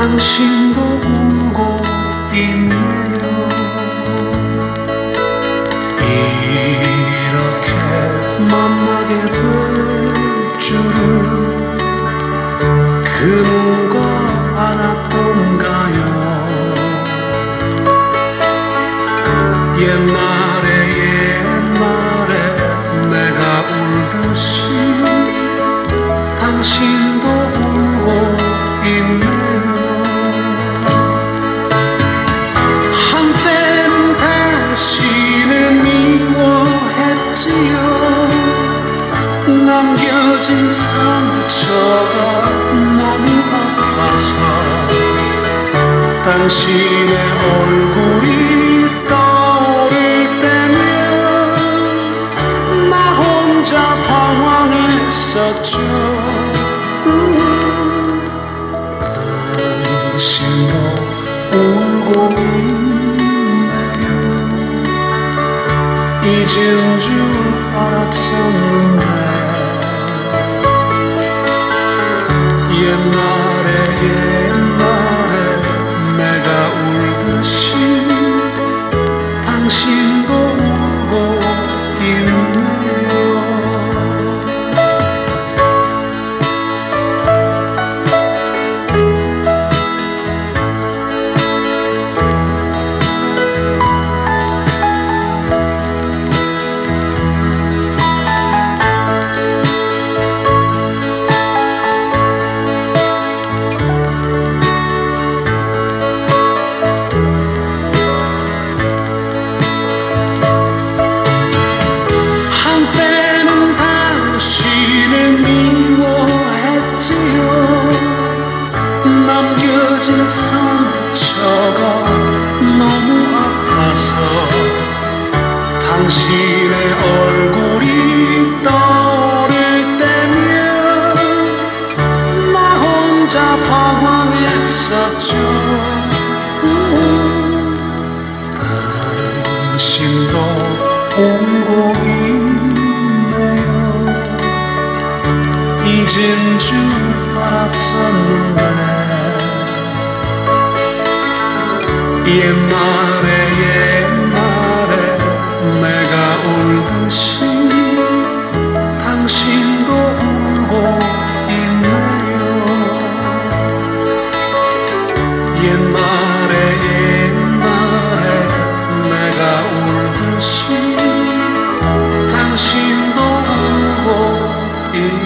당신도 울고 있네요. 이렇게 만나게 될 줄은 그 누가 알았 지요 남겨진 상처가 너무 아파서 당신의 얼굴이 떠오를 때면 나 혼자 방황했었죠. 당신도 울고 있 잊은 줄 알았었는데 옛날에 미워했지요. 남겨진 상처가 너무 아파서 당신의 얼굴이 떠오를 때면 나 혼자 방황했었죠. 당신도 있 줄 알았었는데 옛날에 옛날에 내가 울듯이 당신도 울고 있네요. 옛날에 옛날에 내가 울듯이 당신도 울고 있네요